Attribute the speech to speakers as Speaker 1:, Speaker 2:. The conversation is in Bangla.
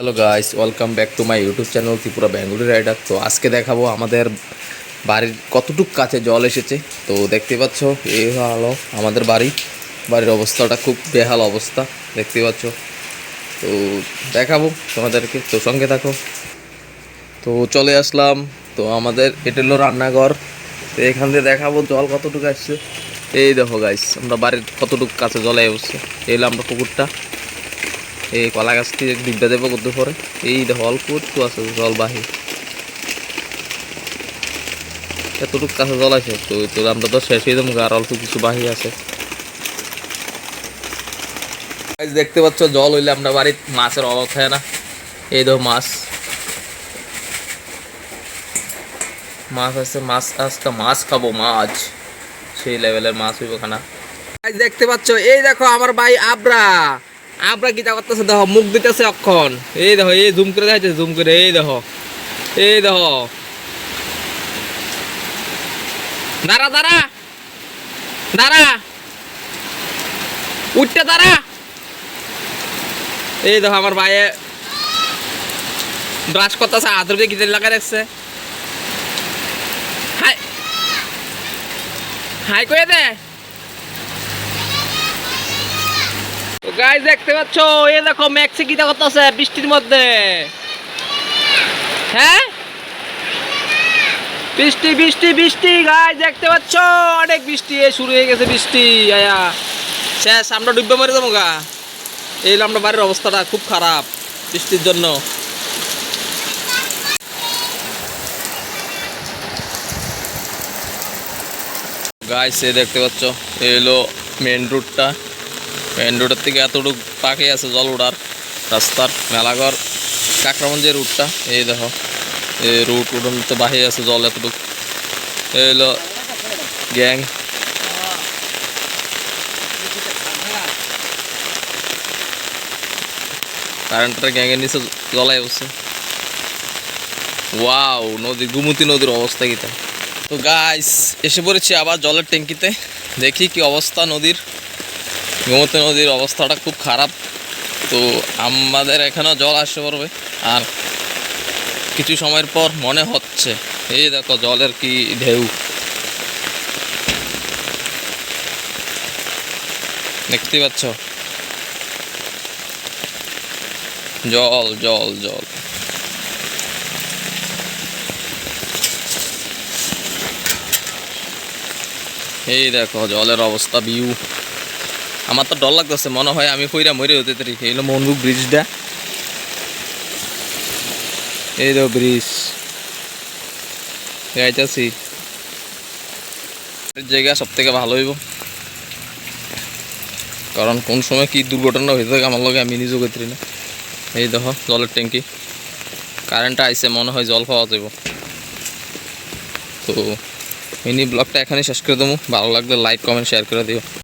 Speaker 1: Hello guys welcome back to my YouTube channel Tripura Bengali rider তো আজকে দেখাবো আমাদের বাড়ির কতটুক কাছে জল এসেছে। তো দেখতে পাচ্ছ এই হলো আমাদের বাড়ি। বাড়ির অবস্থাটা খুব বেহাল অবস্থা, দেখতে পাচ্ছ। তো দেখাবো তোমাদেরকে, তো সঙ্গে থাকো। তো চলে আসলাম, তো আমাদের এটা হলো রান্নাঘর। তো এখান থেকে দেখাবো জল কতটুকু আসছে। এই দেখো গাইস আমরা বাড়ির কতটুকু কাছে জলে বসছে এই হলো আমরা পুকুরটা। এই কলা গাছ থেকে ডিব্বা দেবো করতে পরে। এই অল্প একটু আছে জল বাহি এতটুকু কাছে জল আছে, তো তো আমরা তো শেষ হয়ে আর অল্প কিছু বাহি আছে। দেখতে পাচ্ছ, জল হইলে আমরা বাড়ির মাছের অভাব থাকে না। এই দেখো, মাছ। মাছ আছে, মাছ আজকে মাছ খাব, মাছ। সেই লেভেলের মাছ হইব খানা। দেখতে পাচ্ছ, এই দেখো, আমার ভাই আবরা। আবরা কি করতেছে, দেখো, মুখ দিতেছে অক্ষণ। এই দেখো, এই জুম করে দেখাচ্ছে জুম করে, এই দেখো এই দেখো। দাঁড়া দাঁড়া দাঁড়া, উঠতে দাঁড়া। এই দেখো, আমার ভাইয়ে ব্রাশ করতেছে হাতের দিয়ে গিটার লাগা রাখছে। হাই হাই করে দে। গাইজ দেখতে পাচ্ছ? এ দেখো ম্যাক্সি কি করতেছে বৃষ্টির মধ্যে। হ্যাঁ? বৃষ্টি বৃষ্টি বৃষ্টি গাইজ দেখতে পাচ্ছ? অনেক বৃষ্টি এ শুরু হয়ে গেছে বৃষ্টি, আয়া। শেষ, আমরা ডুববে মরে যাব গা। এই আমরা বাড়ির অবস্থাটা, খুব খারাপ বৃষ্টির জন্য। গাইস এ দেখতে পাচ্ছ, এই হলো মেন রুটটা মেন রোডের থেকে এতটুকু পাকে আছে, জল উড়ার রাস্তার মেলাঘর কাকরামঞ্জের রুটটা। এই দেখো এই রুট উড়ন তো বাহির আছে জল এতটুকু। এই হলো গ্যাং। কারেন্টের গ্যাংয়ের নিচে জলাই বসছে ওয়াও, নদী, গুমতি নদীর অবস্থা কিতা তো। গাইস এসে পড়েছি আবার জলের ট্যাঙ্কিতে। দেখি কি অবস্থা নদীর। গোমতী নদীর অবস্থাটা খুব খারাপ। তো আমাদের এখানেও জল আসতে পারবে। আর কিছু সময়ের পর মনে হচ্ছে, এই দেখো জলের কি ঢেউ। দেখতে পাচ্ছ? জল জল জল। এই দেখো জলের অবস্থা ভিউ আমার তো ডর লাগতেছে, মনে হয় আমি কইরা মরে হতে তারি এই হলো মনবুক ব্রিজটা। এই দেখো ব্রিজ। যাইতাছি। জায়গা সব থেকে ভালো হইব। কারণ কোন সময় কি দুর্ঘটনা হয়ে থাকে আমার লগে আমি নিজেও করতে না। এই দেখো, জলের ট্যাঙ্কি। কারেন্টটা আইসে মনে হয় জল পাওয়া যাব তো মিনি ব্লগটা এখানে শেষ করে দেবো। ভালো লাগলে লাইক, কমেন্ট, শেয়ার করে দিও।